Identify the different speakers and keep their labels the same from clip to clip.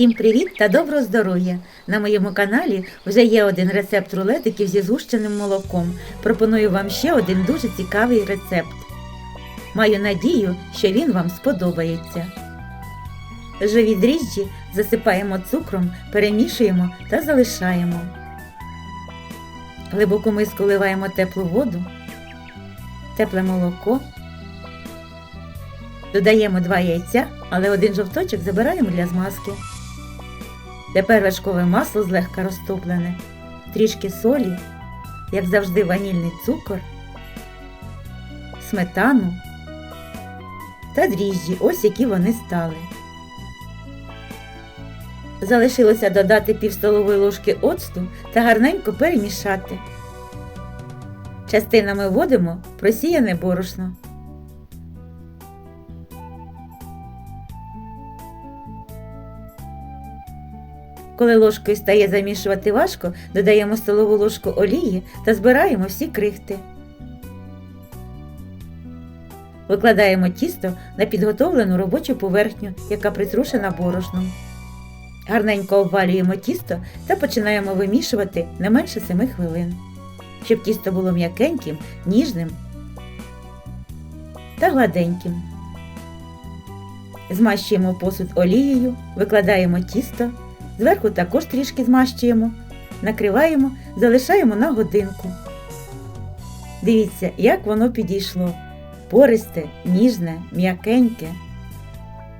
Speaker 1: Всім привіт та доброго здоров'я! На моєму каналі вже є один рецепт рулетиків зі згущеним молоком. Пропоную вам ще один дуже цікавий рецепт. Маю надію, що він вам сподобається. Живі дріжджі засипаємо цукром, перемішуємо та залишаємо. Глибоку миску вливаємо теплу воду, тепле молоко. Додаємо два яйця, але один жовточок забираємо для змазки. Тепер вершкове масло злегка розтоплене, трішки солі, як завжди ванільний цукор, сметану та дріжджі, ось які вони стали. Залишилося додати пів столової ложки оцту та гарненько перемішати. Частинами вводимо просіяне борошно. Коли ложкою стає замішувати важко, додаємо столову ложку олії та збираємо всі крихти. Викладаємо тісто на підготовлену робочу поверхню, яка притрушена борошном. Гарненько обвалюємо тісто та починаємо вимішувати не менше 7 хвилин, щоб тісто було м'якеньким, ніжним та гладеньким. Змащуємо посуд олією, викладаємо тісто. Зверху також трішки змащуємо, накриваємо, залишаємо на годинку. Дивіться, як воно підійшло. Пористе, ніжне, м'якеньке.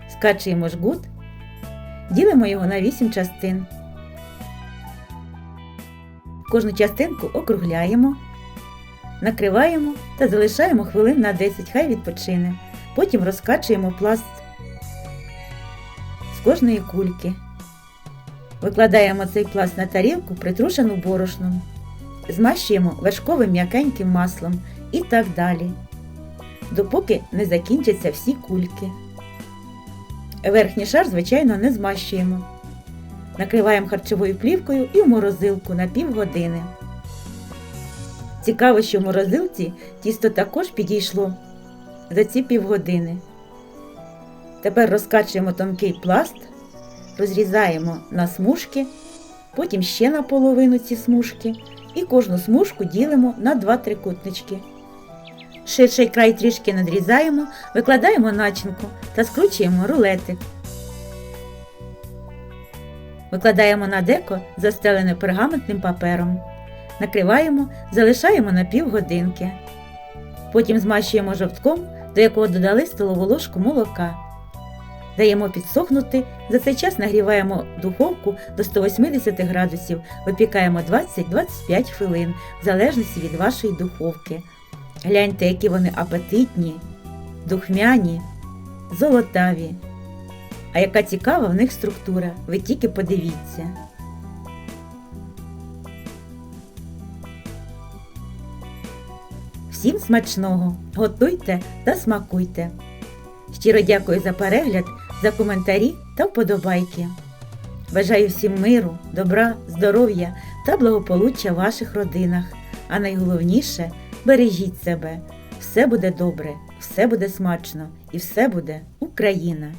Speaker 1: Скачуємо жгут, ділимо його на 8 частин. Кожну частинку округляємо, накриваємо та залишаємо хвилин на 10, хай відпочине. Потім розкачуємо пласт з кожної кульки. Викладаємо цей пласт на тарілку, притрушену борошном, змащуємо вершковим м'якеньким маслом і так далі, допоки не закінчаться всі кульки. Верхній шар, звичайно, не змащуємо. Накриваємо харчовою плівкою і в морозилку на півгодини. Цікаво, що в морозилці тісто також підійшло за ці півгодини. Тепер розкачуємо тонкий пласт розрізаємо на смужки, потім ще на половину ці смужки і кожну смужку ділимо на два трикутнички. Ширший край трішки надрізаємо, викладаємо начинку та скручуємо рулетик. Викладаємо на деко, застелене пергаментним папером. Накриваємо, залишаємо на півгодинки. Потім змащуємо жовтком, до якого додали столову ложку молока. Даємо підсохнути, за цей час нагріваємо духовку до 180 градусів, випікаємо 20-25 хвилин, в залежності від вашої духовки. Гляньте, які вони апетитні, духмяні, золотаві. А яка цікава в них структура, ви тільки подивіться. Всім смачного! Готуйте та смакуйте! Щиро дякую за перегляд, за коментарі та вподобайки. Бажаю всім миру, добра, здоров'я та благополуччя в ваших родинах. А найголовніше бережіть себе. Все буде добре, все буде смачно і все буде Україна!